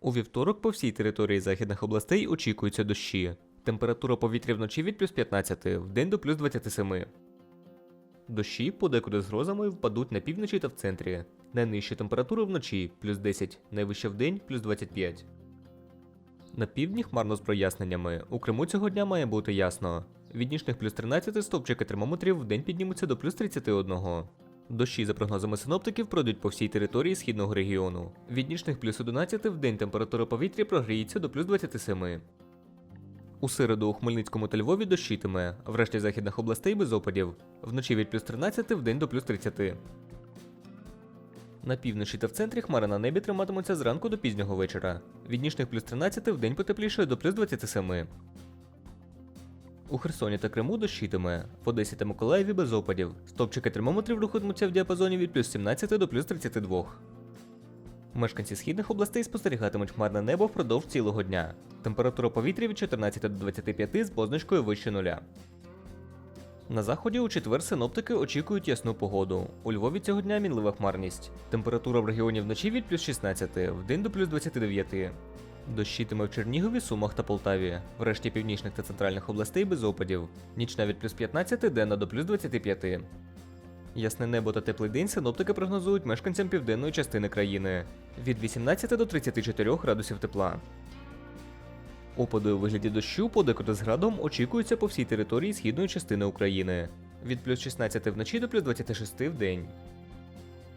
У вівторок по всій території західних областей очікуються дощі. Температура повітря вночі від плюс 15, вдень до плюс 27. Дощі подекуди з грозами впадуть на півночі та в центрі. Найнижча температура вночі плюс 10, найвища вдень плюс 25. На півдні хмарно з проясненнями. У Криму цього дня має бути ясно. Від нічних плюс 13 стовпчики термометрів вдень піднімуться до плюс 31. Дощі, за прогнозами синоптиків, пройдуть по всій території східного регіону. Від нічних плюс 11 в день температура повітря прогріється до плюс 27. У середу у Хмельницькому та Львові дощитиме, в решті західних областей без опадів. Вночі від плюс 13 в день до плюс 30. На півночі та в центрі хмари на небі триматимуться зранку до пізнього вечора. Від нічних плюс 13 в день потеплішає до плюс 27. У Херсоні та Криму дощитиме, в Одесі та Миколаєві без опадів. Стопчики термометрів рухатимуться в діапазоні від плюс 17 до плюс 32. Мешканці східних областей спостерігатимуть хмарне небо впродовж цілого дня. Температура повітря від 14 до 25 з позначкою вище нуля. На заході у четвер синоптики очікують ясну погоду. У Львові цього дня мінлива хмарність. Температура в регіоні вночі від плюс 16, вдень до плюс 29. Дощитиме в Чернігові, Сумах та Полтаві. В решті північних та центральних областей без опадів. Нічна від плюс 15, денна до плюс 25. Ясне небо та теплий день синоптики прогнозують мешканцям південної частини країни від 18 до 34 градусів тепла. Опади у вигляді дощу подекуди з градом очікуються по всій території східної частини України від плюс 16 вночі до плюс 26 в день.